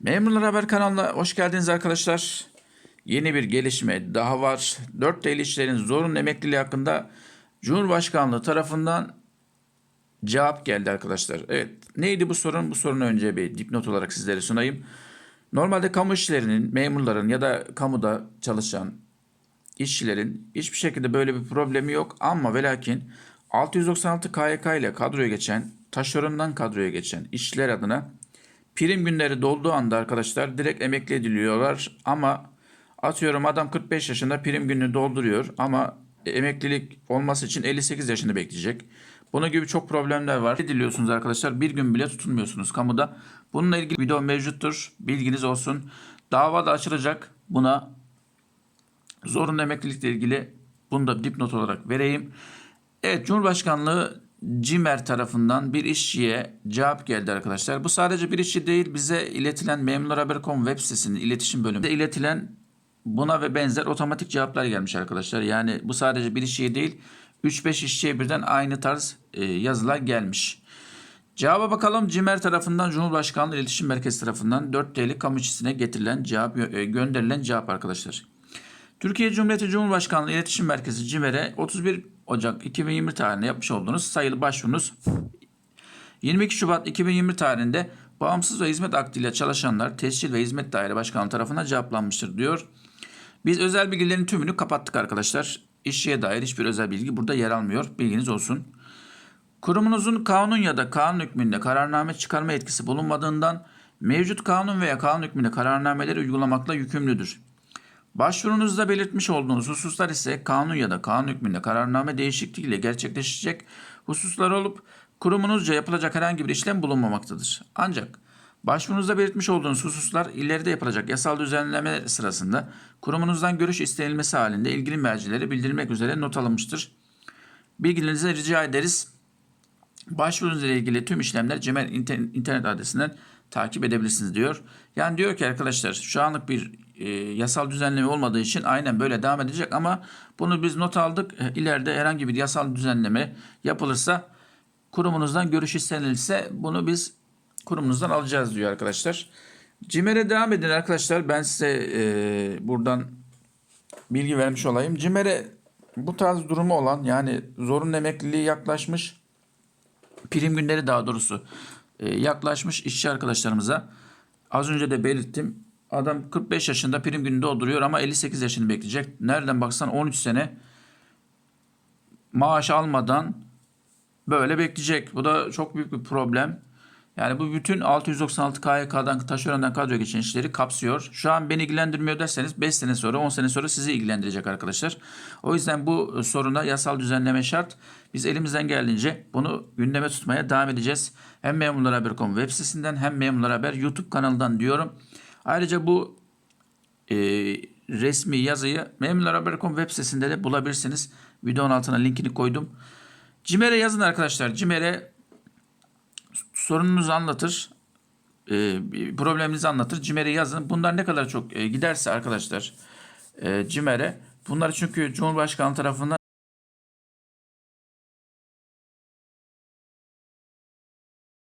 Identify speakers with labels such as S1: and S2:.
S1: Memurlar Haber kanalına hoş geldiniz arkadaşlar. Yeni bir gelişme daha var. 4 TL işçilerin zorunlu emekliliği hakkında Cumhurbaşkanlığı tarafından cevap geldi arkadaşlar. Evet neydi bu sorun? Bu sorunu önce bir dipnot olarak sizlere sunayım. Normalde kamu işçilerinin, memurların ya da kamuda çalışan işçilerin hiçbir şekilde böyle bir problemi yok. Ama ve lakin 696 KYK ile kadroya geçen, taşerondan kadroya geçen işçiler adına prim günleri dolduğu anda arkadaşlar direkt emekli ediliyorlar. Ama atıyorum adam 45 yaşında prim gününü dolduruyor ama emeklilik olması için 58 yaşını bekleyecek. Bunun gibi çok problemler var. Ediliyorsunuz arkadaşlar. Bir gün bile tutunmuyorsunuz kamuda. Bununla ilgili video mevcuttur. Bilginiz olsun. Dava da açılacak. Buna zorunlu emeklilikle ilgili bunu da dipnot olarak vereyim. Evet Cumhurbaşkanlığı CİMER tarafından bir işçiye cevap geldi arkadaşlar. Bu sadece bir işçi değil bize iletilen Memurlar.com web sitesinin iletişim bölümünde iletilen buna ve benzer otomatik cevaplar gelmiş arkadaşlar. Yani bu sadece bir işçiye değil 3-5 işçiye birden aynı tarz e, yazılar gelmiş. Cevaba bakalım. CİMER tarafından Cumhurbaşkanlığı İletişim Merkezi tarafından 4 TL kamu işçisine getirilen cevap e, gönderilen cevap arkadaşlar. Türkiye Cumhuriyeti Cumhurbaşkanlığı İletişim Merkezi CİMER'e 31 Ocak 2020 tarihinde yapmış olduğunuz sayılı başvurunuz 22 Şubat 2020 tarihinde bağımsız ve hizmet aktiyle çalışanlar Tescil ve Hizmet Daire Başkanlığı tarafından cevaplanmıştır diyor. Biz özel bilgilerin tümünü kapattık arkadaşlar. İşçiye dair hiçbir özel bilgi burada yer almıyor. Bilginiz olsun. Kurumunuzun kanun ya da kanun hükmünde kararname çıkarma etkisi bulunmadığından mevcut kanun veya kanun hükmünde kararnameleri uygulamakla yükümlüdür. Başvurunuzda belirtmiş olduğunuz hususlar ise kanun ya da kanun hükmünde kararname değişikliğiyle gerçekleşecek hususlar olup kurumunuzca yapılacak herhangi bir işlem bulunmamaktadır. Ancak başvurunuzda belirtmiş olduğunuz hususlar ileride yapılacak yasal düzenlemeler sırasında kurumunuzdan görüş istenilmesi halinde ilgili mercilere bildirmek üzere not alınmıştır. Bilgilerinizi rica ederiz. Başvurunuzla ilgili tüm işlemler inter- internet adresinden takip edebilirsiniz diyor. Yani diyor ki arkadaşlar şu anlık bir e, yasal düzenleme olmadığı için aynen böyle devam edecek ama bunu biz not aldık. E, ileride herhangi bir yasal düzenleme yapılırsa kurumunuzdan görüş istenilirse bunu biz kurumunuzdan alacağız diyor arkadaşlar. Cimer'e devam edin arkadaşlar. Ben size e, buradan bilgi vermiş olayım. Cimer'e bu tarz durumu olan yani zorunlu emekliliği yaklaşmış prim günleri daha doğrusu e, yaklaşmış işçi arkadaşlarımıza az önce de belirttim. Adam 45 yaşında prim günü dolduruyor ama 58 yaşını bekleyecek. Nereden baksan 13 sene maaş almadan böyle bekleyecek. Bu da çok büyük bir problem. Yani bu bütün 696 KYK'dan taşerondan kadroya geçen işleri kapsıyor. Şu an beni ilgilendirmiyor derseniz 5 sene sonra 10 sene sonra sizi ilgilendirecek arkadaşlar. O yüzden bu soruna yasal düzenleme şart. Biz elimizden geldiğince bunu gündeme tutmaya devam edeceğiz. Hem Memurlar Haber.com web sitesinden hem Memurlar Haber YouTube kanalından diyorum. Ayrıca bu e, resmi yazıyı Memurlar Haber.com web sitesinde de bulabilirsiniz. Videonun altına linkini koydum. Cimer'e yazın arkadaşlar. Cimer'e sorununuzu anlatır. E, probleminizi anlatır. Cimer'e yazın. Bunlar ne kadar çok e, giderse arkadaşlar e, Cimer'e bunlar çünkü Cumhurbaşkanı tarafından